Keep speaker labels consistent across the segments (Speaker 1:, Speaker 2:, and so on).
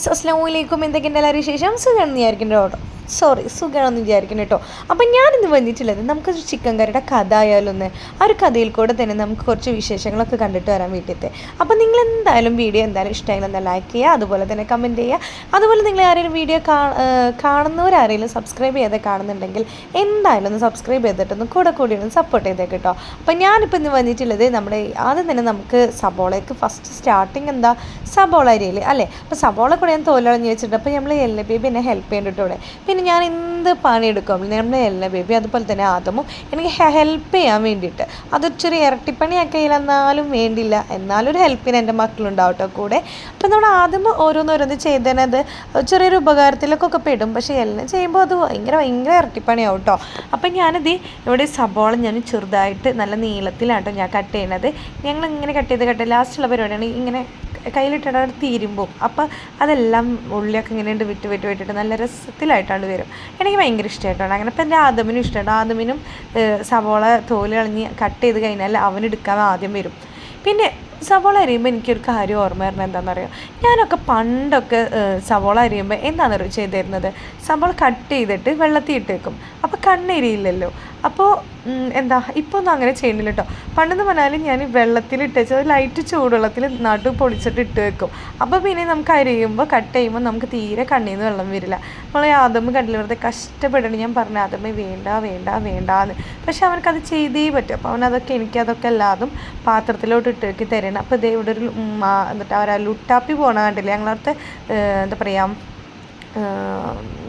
Speaker 1: Hello guys അസ്സാം വലൈക്കും എന്തൊക്കെയുണ്ട് എല്ലാവരും വിശേഷം? സുഖം വിചാരിക്കേണ്ട കേട്ടോ സോറി സുഖമാണെന്ന് വിചാരിക്കണം കേട്ടോ. അപ്പം ഞാനിന്ന് വന്നിട്ടുള്ളത് നമുക്കൊരു ചിക്കൻ കറിയുടെ കഥ ആയാലൊന്ന് ആ ഒരു കഥയിൽ കൂടെ തന്നെ നമുക്ക് കുറച്ച് വിശേഷങ്ങളൊക്കെ കണ്ടിട്ട് വരാൻ വീട്ടിലത്തെ അപ്പം നിങ്ങൾ എന്തായാലും വീഡിയോ എന്തായാലും ഇഷ്ടമെങ്കിൽ ഒന്ന് ലൈക്ക് ചെയ്യുക അതുപോലെ തന്നെ കമന്റ് ചെയ്യുക. അതുപോലെ നിങ്ങൾ ആരെങ്കിലും വീഡിയോ കാണുന്നവരാരെങ്കിലും സബ്സ്ക്രൈബ് ചെയ്ത് കാണുന്നുണ്ടെങ്കിൽ എന്തായാലും ഒന്ന് സബ്സ്ക്രൈബ് ചെയ്തിട്ടൊന്ന് കൂടെ കൂടി ഒന്ന് സപ്പോർട്ട് ചെയ്തേക്ക് കേട്ടോ. അപ്പം ഞാനിപ്പോൾ ഇന്ന് വന്നിട്ടുള്ളത് നമ്മുടെ ആദ്യം തന്നെ നമുക്ക് സബോളയ്ക്ക് ഫസ്റ്റ് സ്റ്റാർട്ടിങ് എന്താ? സബോള അരിയിൽ അല്ലേ? അപ്പോൾ സബോള കൂടെ ഞാൻ തോലളഞ്ഞ് വെച്ചിട്ടുണ്ട്. അപ്പോൾ നമ്മൾ എൽ ബി എന്നെ ഹെൽപ്പ് ചെയ്യേണ്ടിട്ട് ഇവിടെ പിന്നെ ഞാൻ എന്ത് പണിയെടുക്കും? നമ്മൾ എല്ല ബേബി അതുപോലെ തന്നെ ആദമും എനിക്ക് ഹെൽപ്പ് ചെയ്യാൻ വേണ്ടിയിട്ട്. അത് ഇച്ചിരി ഇരട്ടിപ്പണിയൊക്കെ എന്നാലും വേണ്ടില്ല എന്നാലും ഒരു ഹെൽപ്പിന് എന്റെ മക്കളുണ്ടാവും കേട്ടോ കൂടെ. അപ്പം നമ്മൾ ആദ്യം ഓരോന്നോരോന്ന് ചെയ്തത് ചെറിയൊരു ഉപകാരത്തിലൊക്കെ പെടും. പക്ഷേ എല്ലാം ചെയ്യുമ്പോൾ അത് ഭയങ്കര ഭയങ്കര ഇരട്ടിപ്പണിയാവും കേട്ടോ അപ്പം ഞാനിത് ഇവിടെ സബോള ഞാൻ ചെറുതായിട്ട് നല്ല നീളത്തിലാണ് ഞാൻ കട്ട് ചെയ്യുന്നത് ഞങ്ങൾ ഇങ്ങനെ കട്ട് ചെയ്ത് കട്ട് ലാസ്റ്റുള്ള പരിപാടിയാണ് ഇങ്ങനെ കയ്യിലിട്ടിട്ട് തീരുമ്പോൾ അപ്പം അതെല്ലാം ഉള്ളിയൊക്കെ ഇങ്ങനെ വിട്ട് വിട്ട് വിട്ടിട്ട് നല്ല രസത്തിലായിട്ടാണ് വരും. എനിക്ക് ഭയങ്കര ഇഷ്ടമായിട്ടാണ്. അങ്ങനെ ഇപ്പം എന്റെ ആദമിനും ഇഷ്ടമാണ് ആദമിനും സവോള തോൽ കളഞ്ഞ് കട്ട് ചെയ്ത് കഴിഞ്ഞാൽ അവനെടുക്കാൻ ആദ്യം വരും. പിന്നെ സവോള അരിയുമ്പോൾ എനിക്കൊരു കാര്യം ഓർമ്മ വരുന്നത് എന്താണെന്ന് അറിയാം ഞാനൊക്കെ പണ്ടൊക്കെ സവോള അരിയുമ്പോൾ എന്താണെന്നറിയോ ചെയ്തിരുന്നത്? സവോള കട്ട് ചെയ്തിട്ട് വെള്ളത്തിൽ ഇട്ടേക്കും. അപ്പോൾ കണ്ണെരിയില്ലല്ലോ. അപ്പോൾ എന്താ ഇപ്പോൾ ഒന്നും അങ്ങനെ ചെയ്യുന്നില്ല കേട്ടോ പണ്ടെന്ന് പറഞ്ഞാൽ ഞാൻ വെള്ളത്തിൽ വെള്ളത്തിലിട്ട് ലൈറ്റ് ചൂടുവെള്ളത്തിൽ നടു പൊളിച്ചിട്ട് ഇട്ട് വെക്കും. അപ്പോൾ പിന്നെ നമുക്ക് അരിയുമ്പോൾ കട്ട് ചെയ്യുമ്പോൾ നമുക്ക് തീരെ കണ്ണിൽ നിന്ന് വെള്ളം വരില്ല. നമ്മൾ ആദമ്മ കണ്ടില്ല വെറുതെ കഷ്ടപ്പെടണം ഞാൻ പറഞ്ഞു ആദമ്മ വേണ്ട വേണ്ട വേണ്ടാന്ന്. പക്ഷെ അവനക്കത് ചെയ്തേ പറ്റും. അപ്പോൾ അവനതൊക്കെ എനിക്കതൊക്കെ എല്ലാതും പാത്രത്തിലോട്ട് വെക്കി തരണം. അപ്പോൾ ഇതേ ഇവിടെ ഒരു എന്നിട്ട് അവർ ലുട്ടാപ്പി പോകണ കണ്ടില്ല ഞങ്ങളടുത്ത് എന്താ പറയുക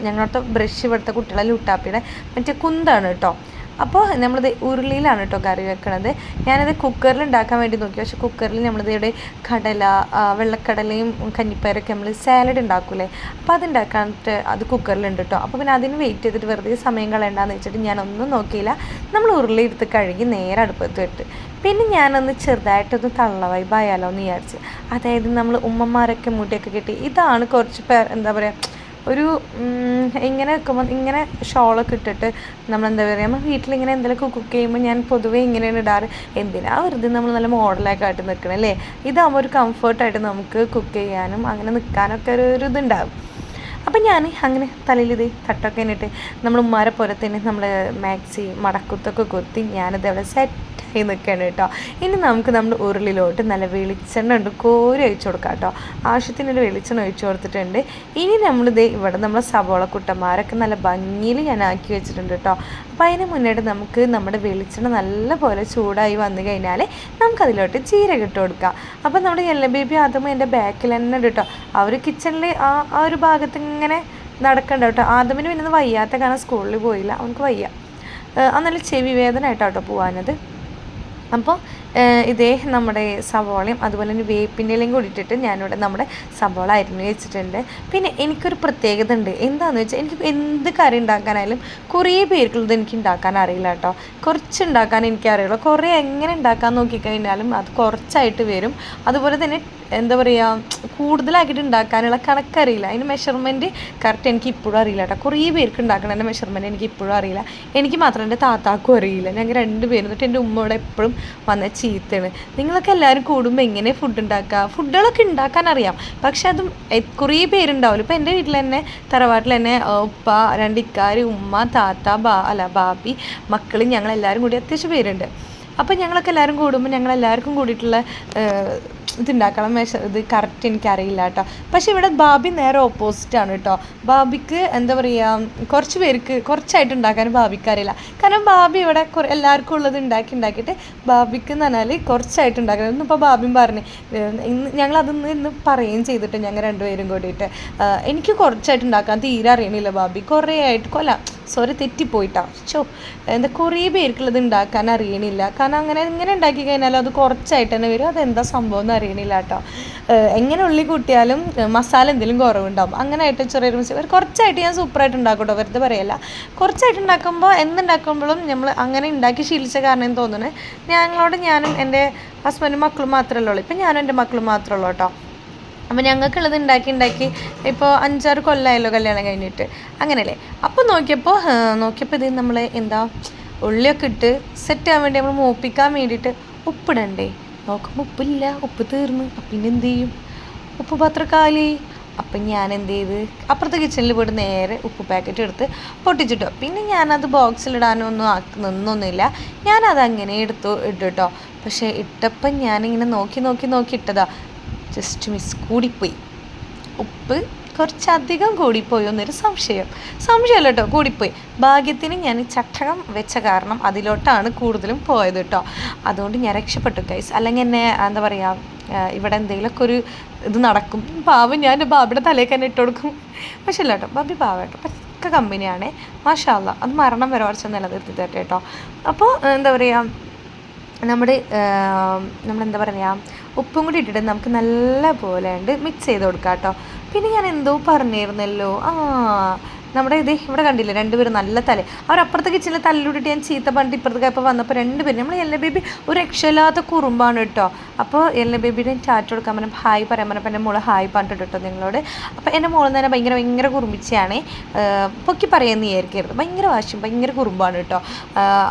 Speaker 1: ഞങ്ങളുടെ ബ്രഷ് ഇവിടുത്തെ കുട്ടികളെ ലുട്ടാപ്പിയുടെ മറ്റേ കുന്താണ് കേട്ടോ അപ്പോൾ നമ്മളിത് ഉരുളിയിലാണ് കേട്ടോ കറി വെക്കണത്. ഞാനത് കുക്കറിൽ ഉണ്ടാക്കാൻ വേണ്ടി നോക്കി. പക്ഷേ കുക്കറിൽ നമ്മളിത് ഇവിടെ കടല വെള്ളക്കടലയും കഞ്ഞിപ്പയറൊക്കെ നമ്മൾ സാലഡ് ഉണ്ടാക്കൂലേ അപ്പോൾ അത് ഉണ്ടാക്കാനായിട്ട് അത് കുക്കറിലുണ്ട് കേട്ടോ അപ്പോൾ പിന്നെ അതിന് വെയിറ്റ് ചെയ്തിട്ട് വെറുതെ സമയം കളയണ്ടെന്ന് വെച്ചിട്ട് ഞാനൊന്നും നോക്കിയില്ല. നമ്മൾ ഉരുളി എടുത്ത് കഴുകി നേരെ അടുപ്പത്ത് വിട്ട്. പിന്നെ ഞാനൊന്ന് ചെറുതായിട്ടൊന്ന് തള്ള വൈബായാലോ എന്ന് വിചാരിച്ച്. അതായത് നമ്മൾ ഉമ്മമാരൊക്കെ മുടിയൊക്കെ കിട്ടി. ഇതാണ് കുറച്ച് പേർ എന്താ പറയുക ഒരു ഇങ്ങനെ ഇങ്ങനെ ഷോളൊക്കെ ഇട്ടിട്ട് നമ്മൾ എന്താ പറയുക നമ്മൾ വീട്ടിലിങ്ങനെ എന്തെങ്കിലുമൊക്കെ കുക്ക് ചെയ്യുമ്പോൾ ഞാൻ പൊതുവേ ഇങ്ങനെയാണ് ഇടാറ്. എന്തിനാ വെറുതെ നമ്മൾ നല്ല മോഡലൊക്കെ ആയിട്ട് നിൽക്കണം അല്ലേ? ഇതാകുമ്പോൾ ഒരു കംഫർട്ടായിട്ട് നമുക്ക് കുക്ക് ചെയ്യാനും അങ്ങനെ നിൽക്കാനൊക്കെ ഒരു ഒരു ഇതുണ്ടാകും അപ്പം ഞാൻ അങ്ങനെ തലയിൽ ഇത് തട്ടൊക്കെ ഇട്ടിട്ട് നമ്മൾ ഉമ്മാരെ പോലെ തന്നെ നമ്മൾ മാക്സി മടക്കുത്തൊക്കെ കൊത്തി ഞാനിത് അവിടെ സെറ്റ് ആയി നിൽക്കുകയാണ് കേട്ടോ. ഇനി നമുക്ക് നമ്മുടെ ഉരുളിലോട്ട് നല്ല വെളിച്ചെണ്ണ ഉണ്ട്. കോരി ഒഴിച്ചു കൊടുക്കാം കേട്ടോ. ആവശ്യത്തിനൊരു വെളിച്ചെണ്ണ ഒഴിച്ചു കൊടുത്തിട്ടുണ്ട്. ഇനി നമ്മൾ നമ്മളിത് ഇവിടെ നമ്മുടെ സവോള കുട്ടന്മാരൊക്കെ നല്ല ഭംഗിയിൽ ഞാൻ ആക്കി വെച്ചിട്ടുണ്ട് കേട്ടോ. അപ്പോൾ അതിന് മുന്നേട്ട് നമുക്ക് നമ്മുടെ വെളിച്ചെണ്ണ നല്ലപോലെ ചൂടായി വന്നു കഴിഞ്ഞാൽ നമുക്കതിലോട്ട് ജീരകം ഇട്ട് കൊടുക്കാം. അപ്പോൾ നമ്മുടെ എല്ല ബേബി ആദ്യം എന്റെ ബാക്കിൽ തന്നെ ഉണ്ട് കേട്ടോ. അവർ കിച്ചണിൽ ആ ആ ഒരു ഭാഗത്ത് ഇങ്ങനെ നടക്കണ്ട കേട്ടോ. ആദമിന് പിന്നെ വയ്യാത്ത കാരണം സ്കൂളിൽ പോയില്ല. അവനക്ക് വയ്യ. അന്നല്ല ചെവി വേദന ആയിട്ടോ പോകാനത്. അപ്പോൾ ഇതേ നമ്മുടെ സവോളയും അതുപോലെ തന്നെ വേപ്പിന്റെലയും കൂടി ഇട്ടിട്ട് ഞാനിവിടെ നമ്മുടെ സവോള അരിഞ്ഞ് വെച്ചിട്ടുണ്ട്. പിന്നെ എനിക്കൊരു പ്രത്യേകത ഉണ്ട്. എന്താണെന്ന് വെച്ചാൽ എനിക്ക് എന്ത് കറി ഉണ്ടാക്കാനായാലും കുറേ പേർക്കുള്ളത് എനിക്ക് ഉണ്ടാക്കാൻ അറിയില്ല കേട്ടോ. കുറച്ച് ഉണ്ടാക്കാൻ എനിക്കറിയുള്ളൂ കുറേ എങ്ങനെ ഉണ്ടാക്കാൻ നോക്കിക്കഴിഞ്ഞാലും അത് കുറച്ചായിട്ട് വരും. അതുപോലെ തന്നെ എന്താ പറയുക കൂടുതലാക്കിയിട്ട് ഉണ്ടാക്കാനുള്ള കണക്കറിയില്ല അതിന് മെഷർമെന്റ് കറക്റ്റ് എനിക്ക് ഇപ്പോഴും അറിയില്ല കേട്ടോ. കുറേ പേർക്ക് ഉണ്ടാക്കണതിന്റെ മെഷർമെന്റ് എനിക്ക് ഇപ്പോഴും അറിയില്ല. എനിക്ക് മാത്രം എന്റെ താത്താക്കും അറിയില്ല. ഞങ്ങൾ രണ്ട് പേരും എന്നിട്ട് എന്റെ ഉമ്മയോടെ എപ്പോഴും വന്ന ചീത്തയാണ്. നിങ്ങളൊക്കെ എല്ലാവരും കൂടുമ്പോൾ എങ്ങനെ ഫുഡ് ഉണ്ടാക്കുക ഫുഡുകളൊക്കെ ഉണ്ടാക്കാൻ അറിയാം. പക്ഷെ അതും കുറേ പേരുണ്ടാവില്ല. ഇപ്പോൾ എന്റെ വീട്ടിൽ തന്നെ തറവാട്ടിൽ തന്നെ ഉപ്പ രണ്ടിക്കാർ ഉമ്മ താത്ത ബാ അല്ല ബാബി മക്കളും ഞങ്ങളെല്ലാവരും കൂടി അത്യാവശ്യം പേരുണ്ട്. അപ്പോൾ ഞങ്ങളൊക്കെ എല്ലാവരും കൂടുമ്പോൾ ഞങ്ങളെല്ലാവർക്കും കൂടിയിട്ടുള്ള ഇതുണ്ടാക്കണം. മേശ ഇത് കറക്റ്റ് എനിക്കറിയില്ല കേട്ടോ. പക്ഷെ ഇവിടെ ബാബി നേരെ ഓപ്പോസിറ്റാണ് കേട്ടോ. ബാബിക്ക് എന്താ പറയുക കുറച്ച് പേർക്ക് കുറച്ചായിട്ട് ഉണ്ടാക്കാൻ ബാബിക്ക് അറിയില്ല. കാരണം ബാബി ഇവിടെ എല്ലാവർക്കും ഉള്ളത് ഉണ്ടാക്കി ഉണ്ടാക്കിയിട്ട് ബാബിക്ക് എന്ന് പറഞ്ഞാൽ കുറച്ചായിട്ട് ഉണ്ടാക്കണം. ഇന്നിപ്പോൾ ബാബിയും പറഞ്ഞു ഇന്ന് ഞങ്ങൾ അതൊന്ന് ഇന്ന് പറയുകയും ചെയ്തിട്ട് ഞങ്ങൾ രണ്ടുപേരും കൂടിയിട്ട് എനിക്ക് കുറച്ചായിട്ട് ഉണ്ടാക്കാൻ തീരെ അറിയണില്ല ബാബി. കുറേ ആയിട്ട് കൊല്ല സോറി തെറ്റിപ്പോയിട്ടാ. ചോ എന്താ കുറേ പേർക്കുള്ളത് ഉണ്ടാക്കാൻ അറിയണില്ല. കാരണം അങ്ങനെ ഇങ്ങനെ ഉണ്ടാക്കി കഴിഞ്ഞാൽ അത് കുറച്ചായിട്ട് തന്നെ വരും. അതെന്താ സംഭവം എന്ന് അറിയണില്ല കേട്ടോ. എങ്ങനെ ഉള്ളി കൂട്ടിയാലും മസാല എന്തെങ്കിലും കുറവുണ്ടാവും. അങ്ങനെ ആയിട്ട് ചെറിയൊരു മിസ്റ്റേക്ക് കുറച്ചായിട്ട് ഞാൻ സൂപ്പറായിട്ട് ഉണ്ടാക്കും കേട്ടോ വെറുതെ പറയല്ല. കുറച്ചായിട്ട് ഉണ്ടാക്കുമ്പോൾ എന്തുണ്ടാക്കുമ്പോഴും നമ്മൾ അങ്ങനെ ഉണ്ടാക്കി ശീലിച്ച കാരണം എന്ന് തോന്നുന്നത് ഞങ്ങളോട് ഞാനും എന്റെ ഹസ്ബൻഡും മക്കളും മാത്രമേ ഉള്ളൂ. ഇപ്പം ഞാനും എന്റെ മക്കളും മാത്രമേ ഉള്ളൂ കേട്ടോ. അപ്പോൾ ഞങ്ങൾക്കുള്ളത് ഉണ്ടാക്കി ഉണ്ടാക്കി ഇപ്പോൾ അഞ്ചാറ് കൊല്ലമായല്ലോ കല്യാണം കഴിഞ്ഞിട്ട്. അങ്ങനെയല്ലേ? അപ്പോൾ നോക്കിയപ്പോൾ നോക്കിയപ്പോൾ ഇത് നമ്മൾ എന്താ ഉള്ളിയൊക്കെ ഇട്ട് സെറ്റ് ആവാൻ വേണ്ടി നമ്മൾ മൂപ്പിക്കാൻ വേണ്ടിയിട്ട് ഉപ്പിടണ്ടേ? നോക്കുമ്പോൾ ഉപ്പില്ല ഉപ്പ് തീർന്നു. പിന്നെ എന്ത് ചെയ്യും? ഉപ്പ് പാത്രം കാലി അപ്പം ഞാൻ എന്ത് ചെയ്ത്? അപ്പുറത്തെ കിച്ചണിൽ പോയിട്ട് നേരെ ഉപ്പ് പാക്കറ്റ് എടുത്ത് പൊട്ടിച്ചിട്ടു. പിന്നെ ഞാനത് ബോക്സിലിടാനൊന്നും ആക്കി നിന്നൊന്നുമില്ല. ഞാനത് അങ്ങനെ എടുത്തു ഇട്ടു കേട്ടോ പക്ഷേ ഇട്ടപ്പം ഞാനിങ്ങനെ നോക്കി നോക്കി നോക്കി ഇട്ടതാ. ജസ്റ്റ് മിസ് കൂടിപ്പോയി. ഉപ്പ് കുറച്ചധികം കൂടിപ്പോയി എന്നൊരു സംശയം. സംശയമല്ല കേട്ടോ കൂടിപ്പോയി. ഭാഗ്യത്തിന് ഞാൻ ചട്ടകം വെച്ച കാരണം അതിലോട്ടാണ് കൂടുതലും പോയത് കേട്ടോ അതുകൊണ്ട് ഞാൻ രക്ഷപ്പെട്ടു കൈസ് അല്ലെങ്കിൽ എന്നെ എന്താ പറയുക ഇവിടെ എന്തെങ്കിലുമൊക്കെ ഒരു ഇത് നടക്കും. പാവം ഞാൻ ബാബിയുടെ തലേക്ക് തന്നെ ഇട്ട് കൊടുക്കും. പക്ഷെ അല്ല കേട്ടോ ബാബി പാവ കേട്ടോ പക്ക കമ്പനിയാണ്. മാഷാല്ല അത് മരണം വരെ കുറച്ച് നിലനിർത്തി തരട്ടെ കേട്ടോ അപ്പോൾ എന്താ പറയുക നമ്മുടെ നമ്മളെന്താ പറയുക ഉപ്പും കൂടി ഇട്ടിട്ട് നമുക്ക് നല്ല പോലെ ഉണ്ട് മിക്സ് ചെയ്ത് കൊടുക്കാം കേട്ടോ പിന്നെ ഞാൻ എന്തോ പറഞ്ഞിരുന്നല്ലോ. ആ നമ്മുടെ ഇത് ഇവിടെ കണ്ടില്ലേ രണ്ടുപേരും നല്ല തല. അവരപ്പുറത്തെ കിച്ചണിൽ തല്ലിവിട്ടിട്ട് ഞാൻ ചീത്ത പണ്ട് ഇപ്പുറത്തേക്ക് ഇപ്പോൾ വന്നപ്പോൾ രണ്ടുപേരും നമ്മൾ എല്ല ബേബി ഒരു രക്ഷയില്ലാത്ത കുറുമ്പാണ് കേട്ടോ. അപ്പോൾ എല്ല ബേബിയുടെ ചാറ്റ് കൊടുക്കാൻ പറഞ്ഞാൽ ഹായ് പറയാൻ പറഞ്ഞപ്പോൾ എന്റെ മോൾ ഹായ് പറഞ്ഞിട്ട് കേട്ടോ നിങ്ങളോട്. അപ്പോൾ എന്റെ മോൾ തന്നെ ഭയങ്കര ഭയങ്കര കുറുമ്പിച്ചയാണ്. പൊക്കി പറയുന്ന വിചാരിക്കരുത്. ഭയങ്കര വാശി ഭയങ്കര കുറുമ്പാണ് കേട്ടോ.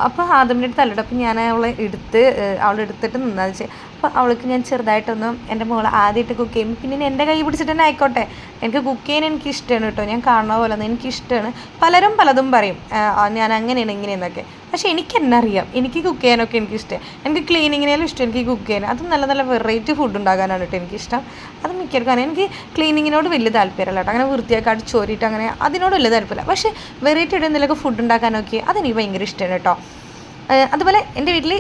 Speaker 1: അപ്പോൾ ആദ്യം തല്ലിട്ട് ഞാൻ അവളെ എടുത്ത് അവളെടുത്തിട്ട് നിന്നാൽ വെച്ചാൽ അപ്പോൾ അവൾക്ക് ഞാൻ ചെറുതായിട്ടൊന്ന് എന്റെ മോൾ ആദ്യമായിട്ട് കുക്ക് ചെയ്യും. പിന്നെ എന്റെ കൈ പിടിച്ചിട്ട് തന്നെ ആയിക്കോട്ടെ. എനിക്ക് കുക്ക് ചെയ്യാൻ എനിക്ക് ഇഷ്ടമാണ് കേട്ടോ. ഞാൻ കാണുന്ന പോലെ എനിക്ക് ഇഷ്ടമാണ് പലരും പലതും പറയും. ഞാൻ അങ്ങനെയാണ് ഇങ്ങനെയെന്നൊക്കെ. പക്ഷേ എനിക്ക് എന്നെ അറിയാം എനിക്ക് കുക്ക് ചെയ്യാനൊക്കെ എനിക്ക് ഇഷ്ടമാണ് എനിക്ക് ക്ലീനിങ്ങിനേലും ഇഷ്ടം എനിക്ക് കുക്ക് ചെയ്യാൻ. അതും നല്ല നല്ല വെറൈറ്റി ഫുഡ് ഉണ്ടാക്കാനാണ് കേട്ടോ എനിക്കിഷ്ടം. അത് മിക്കവർക്കും എനിക്ക് ക്ലീനിങ്ങിനോട് വലിയ താല്പര്യമല്ല കേട്ടോ. അങ്ങനെ വൃത്തിയാക്കാട്ട് അടിച്ചോരിയിട്ട് അങ്ങനെ അതിനോട് വലിയ താല്പര്യമില്ല. പക്ഷേ വെറൈറ്റി ഇടുന്നതിലൊക്കെ ഫുഡ് ഉണ്ടാക്കാനൊക്കെ അതെനിക്ക് ഭയങ്കര ഇഷ്ടമാണ് കേട്ടോ. അതുപോലെ എന്റെ വീട്ടിൽ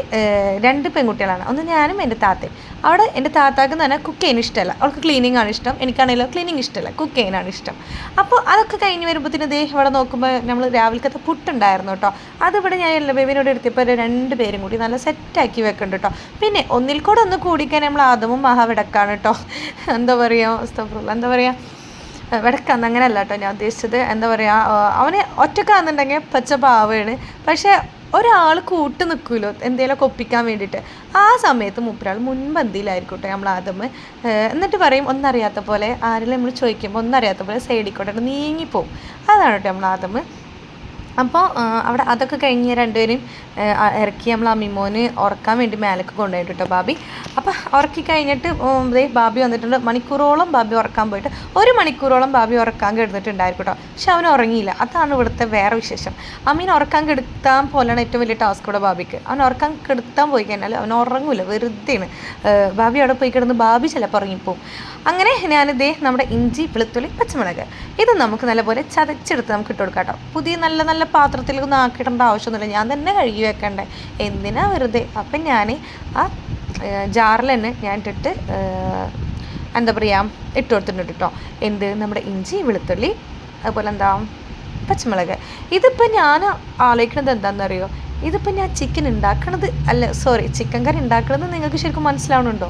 Speaker 1: രണ്ട് പെൺകുട്ടികളാണ്. ഒന്ന് ഞാനും എന്റെ താത്തയും. അവിടെ എന്റെ താത്താക്ക് എന്ന് പറഞ്ഞാൽ കുക്ക് ചെയ്യാൻ ഇഷ്ടമല്ല. അവൾക്ക് ക്ലീനിങ് ആണ് ഇഷ്ടം. എനിക്കാണെങ്കിലും ക്ലീനിങ് ഇഷ്ടമല്ല. കുക്ക് ചെയ്യാനാണ് ഇഷ്ടം. അപ്പോൾ അതൊക്കെ കഴിഞ്ഞ് വരുമ്പോഴത്തേന് ദേ ഇവിടെ നോക്കുമ്പോൾ നമ്മൾ രാവിലത്തെ പുട്ടുണ്ടായിരുന്നു കേട്ടോ. അതിവിടെ ഞാൻ എല്ലാ ബേബിനോട് എടുത്തപ്പോൾ രണ്ട് പേരും കൂടി നല്ല സെറ്റാക്കി വെക്കുന്നുണ്ട് കേട്ടോ. പിന്നെ ഒന്നിൽ കൂടെ ഒന്ന് കൂടിക്കാൻ നമ്മൾ ആദമും മഹാവിടക്കാണ് കേട്ടോ. എന്താ പറയുക എന്താ പറയുക വിടക്കാന്ന് അങ്ങനെയല്ല കേട്ടോ ഞാൻ ഉദ്ദേശിച്ചത്. എന്താ പറയുക അവന് ഒറ്റക്കാന്നുണ്ടെങ്കിൽ പച്ച പാവയാണ് പക്ഷേ ഒരാൾ കൂട്ട് നിൽക്കുമല്ലോ എന്തെങ്കിലുമൊക്കെ ഒപ്പിക്കാൻ വേണ്ടിയിട്ട്. ആ സമയത്ത് മൂപ്പരാൾ മുൻപന്തിയിലായിരിക്കട്ടെ നമ്മൾ ആദ്യം എന്നിട്ട് പറയും ഒന്നറിയാത്ത പോലെ ആരെങ്കിലും നമ്മൾ ചോദിക്കുമ്പോൾ ഒന്നറിയാത്ത പോലെ സൈഡിൽ കൂടെ നീങ്ങിപ്പോവും. അതാണ് കേട്ടോ നമ്മൾ ആദ്യം അപ്പോൾ അവിടെ അതൊക്കെ കഴിഞ്ഞ് രണ്ടുപേരും ആ, ഇറക്കി നമ്മൾ അമ്മിമോന് ഉറക്കാൻ വേണ്ടി മേലേക്ക് കൊണ്ടുപോയിട്ട് കേട്ടോ ബാബി. അപ്പോൾ ഉറക്കി കഴിഞ്ഞിട്ട് ദേ ബാബി വന്നിട്ടുണ്ട്. മണിക്കൂറോളം ബാബി ഉറക്കാൻ പോയിട്ട് ഒരു മണിക്കൂറോളം ബാബി ഉറക്കാൻ കിടന്നിട്ടുണ്ടായിരിക്കും കേട്ടോ പക്ഷെ അവൻ ഉറങ്ങിയില്ല. അതാണ് ഇവിടുത്തെ വേറെ വിശേഷം. അമ്മീൻ ഉറക്കാൻ കെടുത്താൻ പോലെയാണ് ഏറ്റവും വലിയ ടാസ്ക് ഇവിടെ ബാബിക്ക്. അവൻ ഉറക്കാൻ കെടുത്താൻ പോയി കഴിഞ്ഞാൽ അവൻ ഉറങ്ങൂല വെറുതെയാണ്. ബാബി അവിടെ പോയി കിടന്ന് ബാബി ചിലപ്പോൾ ഉറങ്ങിപ്പോവും. അങ്ങനെ ഞാനിതേ നമ്മുടെ ഇഞ്ചി വെളുത്തുള്ളി പച്ചമുളക്. ഇത് നമുക്ക് നല്ലപോലെ ചതച്ചെടുത്ത് നമുക്ക് ഇട്ട് കൊടുക്കാം കേട്ടോ പുതിയ നല്ല നല്ല പാത്രത്തിലൊന്നും ആക്കിയിടേണ്ട ആവശ്യമൊന്നുമില്ല. ഞാൻ തന്നെ കഴുകി വെക്കണ്ടേ. എന്തിനാ വെറുതെ? അപ്പം ഞാൻ ആ ജാറിൽ തന്നെ ഞാൻ ഇട്ടിട്ട് എന്താ പറയുക ഇട്ട് കൊടുത്തിട്ടുണ്ട് കേട്ടോ എന്ത്? നമ്മുടെ ഇഞ്ചി വെളുത്തുള്ളി അതുപോലെ എന്താ പച്ചമുളക്. ഇതിപ്പോൾ ഞാൻ ആലോചിക്കുന്നത് എന്താണെന്നറിയോ ഇതിപ്പോൾ ഞാൻ ചിക്കൻ ഉണ്ടാക്കണത് അല്ല സോറി ചിക്കൻ കറി ഉണ്ടാക്കണത് നിങ്ങൾക്ക് ശരിക്കും മനസ്സിലാവണുണ്ടോ?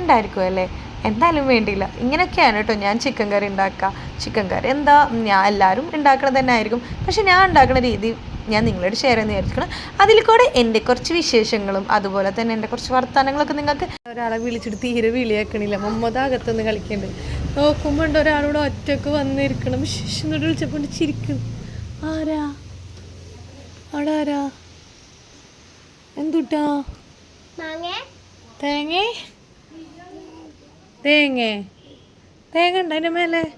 Speaker 1: ഉണ്ടായിരിക്കും അല്ലേ? എന്തായാലും വേണ്ടിയില്ല. ഇങ്ങനെയൊക്കെയാണ് കേട്ടോ ഞാൻ ചിക്കൻ കറി ഉണ്ടാക്കുക ചിക്കൻ കറി എന്താ? ഞാൻ എല്ലാവരും ഉണ്ടാക്കണത് തന്നെ ആയിരിക്കും. പക്ഷെ ഞാൻ ഉണ്ടാക്കുന്ന രീതി ഞാൻ നിങ്ങളോട് ഷെയർ ചെയ്യുന്ന വിചാരിക്കണം അതിൽ കൂടെ എന്റെ കുറച്ച് വിശേഷങ്ങളും അതുപോലെ തന്നെ എന്റെ കുറച്ച് വർത്തമാനങ്ങളൊക്കെ നിങ്ങൾക്ക് ഒരാളെ വിളിച്ചിട്ട് തീരെ വിളിയാക്കണില്ല. മമ്മതാകത്തുനിന്ന് കളിക്കുന്നുണ്ട് നോക്കുമ്പോൾ ഉണ്ട് ഒരാളോട് ഒറ്റയ്ക്ക് വന്നിരിക്കണം. ശിശു വിളിച്ചപ്പോൾ ചിരിക്കും. ആരാ? അവിടെ ആരാ എന്തുട്ടാ തേങ്ങ? തേങ്ങ. തേങ്ങ ഉണ്ട് അതിന്റെ മേലെ.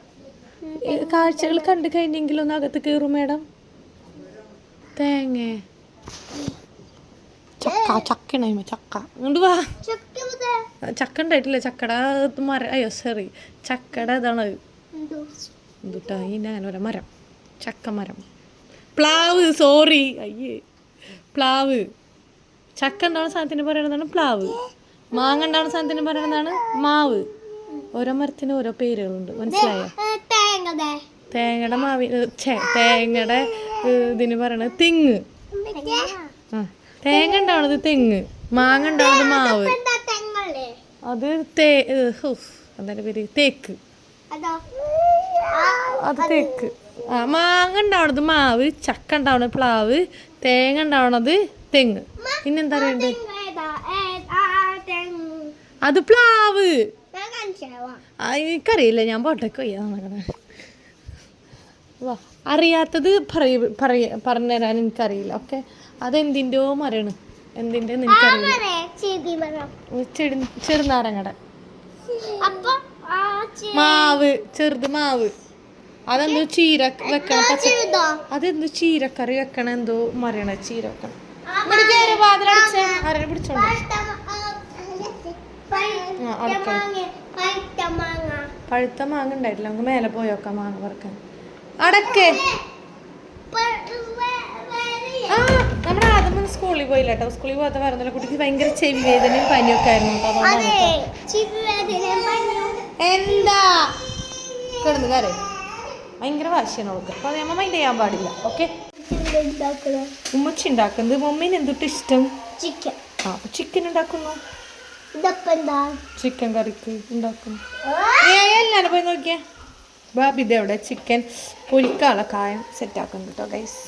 Speaker 1: കാഴ്ചകൾ കണ്ടു കഴിഞ്ഞെങ്കിലും ഒന്ന് അകത്ത് കയറും മേഡം. തേങ്ങ. ചക്ക ചക്ക ഉണ്ടായിരുന്നു ചക്ക. ഇങ്ങോട്ട് വാ. ചക്ക ഉണ്ടായിട്ടില്ല ചക്കട. മര. അയ്യോ സോറി ചക്കട ഇതാണ്. എന്തുട്ടാ? ഇനി അങ്ങനെ പറയാം. മരം. ചക്ക മരം. പ്ലാവ് സോറി അയ്യേ. പ്ലാവ്. ചക്ക ഉണ്ടാവുന്ന സാധനത്തിന് പറയണതാണ് പ്ലാവ്. മാങ്ങ ഉണ്ടാവുന്ന സാധനത്തിന് പറയണതാണ് മാവ്. ഓരോ മരത്തിന് ഓരോ പേരുകളുണ്ട്. മനസ്സിലായോ? തേങ്ങയുടെ മാവി തേങ്ങയുടെ ഇതിന് പറയണത് തെങ്ങ്. ആ തേങ്ങ ഉണ്ടാവണത് തെങ്ങ്. മാങ്ങ ഉണ്ടാവണത് മാവ്. അത് തേ ഏ, എന്താ പേര് തേക്ക്. അത്? തേക്ക്. ആ മാങ്ങ ഉണ്ടാവണത് മാവ് ചക്ക ഉണ്ടാവണത് പ്ലാവ് തേങ്ങ ഉണ്ടാവണത് തെങ്ങ്. പിന്നെന്താ പറയണ്ടത് അത് പ്ലാവ്. ആ, എനിക്കറിയില്ല ഞാൻ പോട്ടേക്ക് വയ്യാ നടക്കണേ. വാ അറിയാത്തത് പറയ പറയ പറഞ്ഞുതരാൻ എനിക്കറിയില്ല ഓക്കെ അതെന്തിന്റെയോ മരമാണ് എന്തിന്റെ എനിക്കറിയില്ല. ചെടി ചെറുനാരങ്ങടെ. മാവ് ചെറുത് മാവ്. അതെന്തോ ചീര വെക്കണം പച്ച അതെന്തോ ചീരക്കറി വെക്കണം എന്തോ മറിയണ ചീര വെക്കണം. പിടിച്ചോണ്ട്? അടക്കള. പഴുത്ത മാങ്ങ ഉണ്ടായിട്ടില്ല. നമുക്ക് മേലെ പോയോക്കാം മാങ്ങ പറക്കാൻ അടക്കേ. ആ നമ്മുടെ ആദ്യം സ്കൂളിൽ പോയില്ല കേട്ടോ സ്കൂളിൽ പോകാത്ത പറഞ്ഞ കുട്ടിക്ക് ഭയങ്കര ചെവി വേദനയും പനിയൊക്കെ ആയിരുന്നു. എന്താ? കിടന്നു കരേ ഭയങ്കര വാശിയാണ് അവൾക്ക്. അപ്പൊ അമ്മ മൈൻഡ് ചെയ്യാൻ പാടില്ല. ഓക്കെ ഉമ്മച്ചി ഉണ്ടാക്കുന്നത്. മമ്മീന് എന്തൊട്ട് ഇഷ്ടം?
Speaker 2: ചിക്കൻ.
Speaker 1: ആ ചിക്കൻ ഉണ്ടാക്കുന്നു? ചിക്കൻ കറിക്ക് ഉണ്ടാക്കും. എല്ലാരും പോയി നോക്കിയേ? ബാബി ഇതെവിടെ ചിക്കൻ പൊരിക്കാനുള്ള കായം സെറ്റ് ആക്കുന്നു കേട്ടോ ഗൈസ്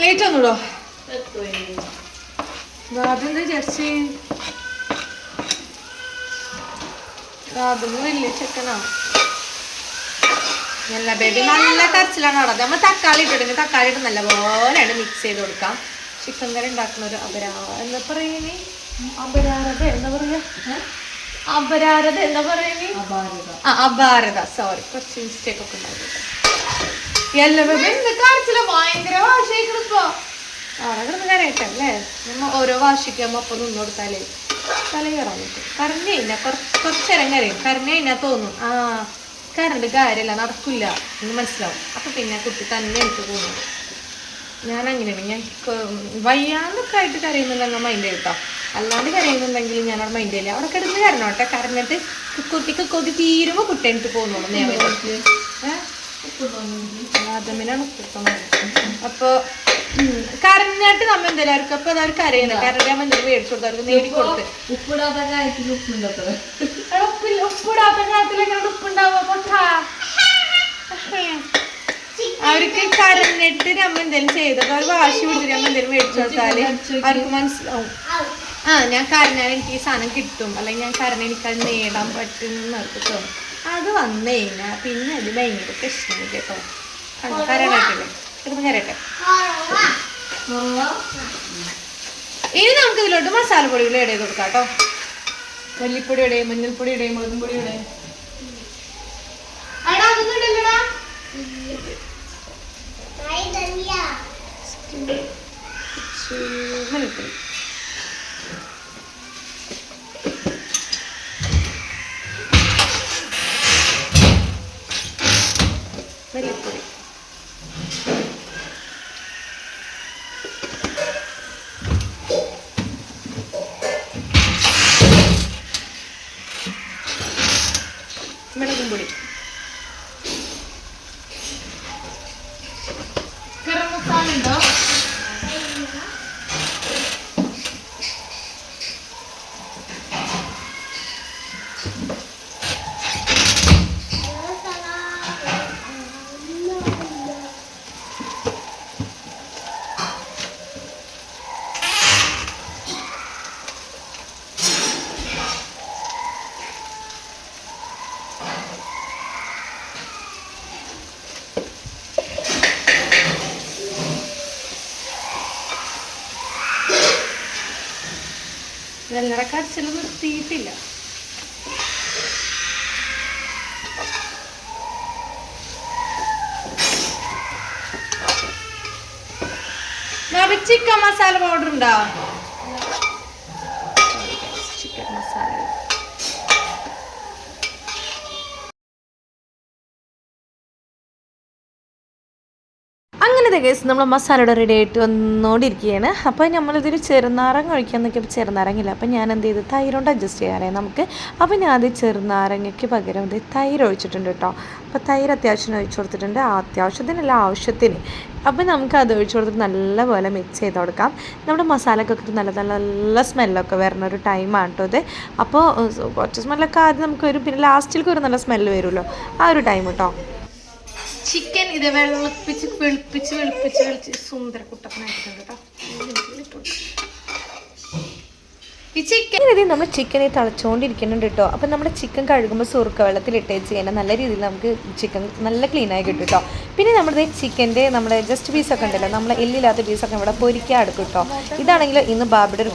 Speaker 1: ലേറ്റ് ഒന്നുടോ ബാബി എന്താ വിചാരിച്ച്? ബാബിന് വലിയ ചിക്കനാ നല്ല ബേബി നല്ല കരച്ചിലാണ് അവിടെ. നമ്മൾ തക്കാളി ഇട്ടിട്ടുണ്ട് തക്കാളി ഇട്ട് നല്ല പോലെയാണ് മിക്സ് ചെയ്ത് കൊടുക്കാം. ചിക്കൻ കറി ഉണ്ടാക്കുന്ന ഒരു അപരാ എന്താ പറയുന്നേ? അപരാരത എന്താ പറയാ? അപരാരത എന്താ പറയുന്നേ? ആ അപാരത. സോറി കുറച്ച് മിസ്റ്റേക്ക് ഒക്കെ ഉണ്ടാവും എല്ലാ ബേബി എന്ത് കരച്ചില ഭയങ്കര വാശിക്കണിപ്പോ അവിടെ കിടന്ന് കരയട്ടല്ലേ നമ്മ ഓരോ വാശിക്കുമ്പോ അപ്പൊ നിന്ന് കൊടുത്താലേ തല കയറാൻ പറ്റും. കരഞ്ഞു കഴിഞ്ഞാൽ കുറച്ച് കുറച്ച് നേരം കരയും. കരഞ്ഞു കഴിഞ്ഞാൽ തോന്നും. ആ കരണ്ട് കാര്യമില്ല നടക്കില്ല എന്ന് മനസ്സിലാവും. അപ്പൊ പിന്നെ കുട്ടി തന്നെ എനിക്ക് തോന്നുന്നു ഞാൻ അങ്ങനെയാണ് ഞാൻ വയ്യാന്നൊക്കെ ആയിട്ട് കരയുന്നുണ്ടെങ്കിൽ മൈൻഡ് കേട്ടോ അല്ലാണ്ട് കരയുന്നുണ്ടെങ്കിൽ ഞാൻ അവിടെ മൈൻഡ് ചെയ്യില്ല അവിടെ കിടന്ന് കരണം കേട്ടോ കരഞ്ഞിട്ട് കുട്ടിക്ക് കൊതി തീരുമ്പോൾ കുട്ടി എനിക്ക് പോകുന്നുള്ളൂ. നേരെ ഏഹ് ആദമിനാണ് അപ്പോൾ കരഞ്ഞിട്ട് നമ്മ എന്തെല്ലാവർക്കും അപ്പൊ അതവർ കരയുന്നത് കരഞ്ഞാൽ എന്തെങ്കിലും മേടിച്ചു കൊടുത്തവർക്ക് നേടിക്കൊടുത്ത്
Speaker 3: ഉപ്പിടാത്ത കാര്യത്തിൽ
Speaker 1: ഉപ്പില്ല ഉപ്പിടാത്ത കാര്യത്തിൽ എങ്ങനെ ഉപ്പുണ്ടാവുക പൊട്ടാ അവർക്ക് കരഞ്ഞിട്ട് നമ്മൾ എന്തെങ്കിലും ചെയ്തത് അവർ വാശി പിടിച്ചിട്ട് നമ്മൾ എന്തെങ്കിലും മേടിച്ചു കൊടുത്താൽ അവർക്ക് മനസ്സിലാവും. ആ ഞാൻ കരഞ്ഞാൽ എനിക്ക് ഈ സാധനം കിട്ടും. അല്ലെങ്കിൽ ഞാൻ കരഞ്ഞ എനിക്ക് അത് നേടാൻ പറ്റും എന്ന് തോന്നും. അത് വന്നു കഴിഞ്ഞാൽ പിന്നെ അത് ഭയങ്കര പ്രശ്നമില്ല കേട്ടോ. ഇനി നമുക്ക് ഇതിലോട്ട് മസാലപ്പൊടികൾ പൊടികൾ ഇടയിൽ കൊടുക്കാം കേട്ടോ. മല്ലിപ്പൊടി മഞ്ഞൾപ്പൊടിയുടെ മുളകും പൊടി ഇടയും സംസ്ഥാനമുണ്ട് വെള്ളറ കരച്ചിൽ നിർത്തിയിട്ടില്ല? ചിക്കൻ മസാല പൗഡർ ഉണ്ടോ ചിക്കൻ മസാല അങ്ങനത്തെ കേസ് നമ്മൾ മസാലയുടെ റെഡി ആയിട്ട് വന്നുകൊണ്ടിരിക്കുകയാണ് അപ്പോൾ നമ്മളിതിൽ ചെറുനാരങ്ങ ഒഴിക്കാൻ നോക്കിയപ്പോൾ ചെറുനാരങ്ങയില്ല. അപ്പോൾ ഞാൻ എന്ത് ചെയ്തു തൈരോണ്ട് അഡ്ജസ്റ്റ് ചെയ്യാറേ നമുക്ക്. അപ്പോൾ ഞാൻ അത് ചെറുനാരങ്ങയ്ക്ക് പകരം ഇത് തൈര് ഒഴിച്ചിട്ടുണ്ട് കേട്ടോ അപ്പോൾ തൈര് അത്യാവശ്യം ഒഴിച്ചു കൊടുത്തിട്ടുണ്ട്. അത്യാവശ്യത്തിനല്ല ആവശ്യത്തിന്. അപ്പോൾ നമുക്ക് അത് ഒഴിച്ചു കൊടുത്തിട്ട് നല്ലപോലെ മിക്സ് ചെയ്ത് കൊടുക്കാം. നമ്മുടെ മസാലക്കൊക്കെ നല്ല നല്ല നല്ല സ്മെല്ലൊക്കെ വരുന്ന ഒരു ടൈമാണ് കേട്ടോ ഇത് അപ്പോൾ കുറച്ച് സ്മെല്ലൊക്കെ ആദ്യം നമുക്ക് പിന്നെ ലാസ്റ്റിലേക്ക് ഒരു നല്ല സ്മെല്ല് വരുമല്ലോ. ആ ഒരു ടൈം കേട്ടോ ചിക്കൻ ഇത് വെളുപ്പിച്ച് വെളുപ്പിച്ച് വെളുപ്പിച്ച് വെളുപ്പിച്ച് സുന്ദര കുട്ടപ്പനായിട്ടുണ്ട് കേട്ടോ. ഈ ചിക്കൻ ഇത് നമ്മൾ ചിക്കനെ തിളച്ചുകൊണ്ടിരിക്കുന്നുണ്ട് കേട്ടോ. അപ്പം നമ്മുടെ ചിക്കൻ കഴുകുമ്പോൾ സുറുക്ക വെള്ളത്തിൽ ഇട്ടേച്ച് കഴിഞ്ഞാൽ നല്ല രീതിയിൽ നമുക്ക് ചിക്കൻ നല്ല ക്ലീനായി കിട്ടും കേട്ടോ. പിന്നെ നമ്മുടെ ചിക്കന്റെ നമ്മുടെ ജസ്റ്റ് പീസൊക്കെ ഉണ്ടല്ലോ നമ്മൾ എല്ലില്ലാത്ത പീസൊക്കെ ഇവിടെ പൊരിക്കാൻ എടുക്കും കേട്ടോ ഇതാണെങ്കിൽ ഇന്ന് ബാബിയുടെ ഒരു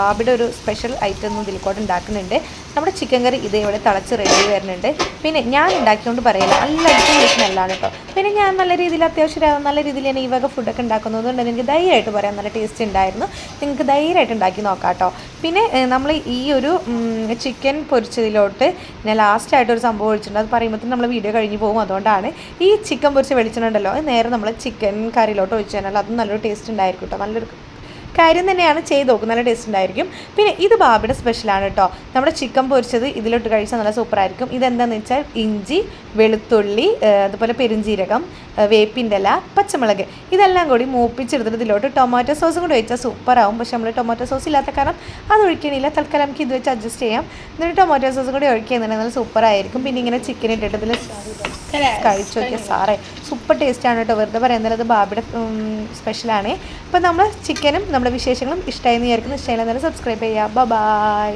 Speaker 1: ബാബിയുടെ ഒരു സ്പെഷ്യൽ ഐറ്റം ഇതിൽക്കോട്ട് ഉണ്ടാക്കുന്നുണ്ട്. നമ്മുടെ ചിക്കൻ കറി ഇത് ഇവിടെ തിളച്ച് റെഡി വരുന്നുണ്ട്. പിന്നെ ഞാൻ ഉണ്ടാക്കിയോണ്ട് പറയില്ല നല്ല അടിപൊളി നല്ലതാണ് കേട്ടോ പിന്നെ ഞാൻ നല്ല രീതിയിൽ അത്യാവശ്യം നല്ല രീതിയിൽ തന്നെ ഈ വക ഫുഡൊക്കെ ഉണ്ടാക്കുന്നത് കൊണ്ട് എനിക്ക് ധൈര്യമായിട്ട് പറയാം നല്ല ടേസ്റ്റ് ഉണ്ടായിരുന്നു. നിങ്ങൾക്ക് ധൈര്യമായിട്ട് ഉണ്ടാക്കി നോക്കാം കേട്ടോ പിന്നെ നമ്മൾ ഈ ഒരു ചിക്കൻ പൊരിച്ചതിലോട്ട് ഞാൻ ലാസ്റ്റായിട്ട് ഒരു സംഭവം ഒഴിച്ചിട്ടുണ്ട്. അത് പറയുമ്പോഴത്തേക്കും നമ്മൾ വീഡിയോ കഴിഞ്ഞ് പോകും. അതുകൊണ്ടാണ് ഈ ചിക്കൻ പൊരിച്ച വെളിച്ചെണ്ണ ഉണ്ടല്ലോ അത് നേരെ നമ്മൾ ചിക്കൻ കറിയിലോട്ട് ഒഴിച്ചു കഴിഞ്ഞാൽ അത് നല്ലൊരു ടേസ്റ്റ് ഉണ്ടായിരിക്കും കേട്ടോ നല്ലൊരു കാര്യം തന്നെയാണ് ചെയ്ത് നോക്കും നല്ല ടേസ്റ്റ് ഉണ്ടായിരിക്കും. പിന്നെ ഇത് ബാബിയുടെ സ്പെഷ്യലാണ് കേട്ടോ നമ്മുടെ ചിക്കൻ പൊരിച്ചത് ഇതിലോട്ട് കഴിച്ചാൽ നല്ല സൂപ്പറായിരിക്കും ഇതെന്താണെന്ന് വെച്ചാൽ ഇഞ്ചി വെളുത്തുള്ളി അതുപോലെ പെരുംജീരകം വേപ്പിന്റെ ഇല പച്ചമുളക്. ഇതെല്ലാം കൂടി മൂപ്പിച്ചെടുത്തിട്ട് ഇതിലോട്ട് ടൊമാറ്റോ സോസും കൂടി ഒഴിച്ചാൽ സൂപ്പറാവും പക്ഷെ നമ്മൾ ടൊമാറ്റോ സോസ് ഇല്ലാത്ത കാരണം അത് ഒഴിക്കണില്ല. തൽക്കാലം നമുക്ക് ഇത് വെച്ച് അഡ്ജസ്റ്റ് ചെയ്യാം. എന്നിട്ട് ടൊമാറ്റോ സോസും കൂടി ഒഴിക്കുന്നുണ്ടെങ്കിൽ നല്ല സൂപ്പറായിരിക്കും പിന്നെ ഇങ്ങനെ ചിക്കൻ ഇട്ടിട്ട് ഇതിൽ കഴിച്ചു നോക്കിയാൽ സാറേ. സൂപ്പർ ടേസ്റ്റാണ് കേട്ടോ. വെറുതെ പറയുന്നത് അത് ബാബിയുടെ സ്പെഷ്യലാണ് അപ്പോൾ നമ്മൾ ചിക്കനും നമ്മുടെ വിശേഷങ്ങളും ഇഷ്ടമായി എന്ന് വിചാരിക്കുന്നു. എന്നാലും സബ്സ്ക്രൈബ് ചെയ്യുക. ബൈ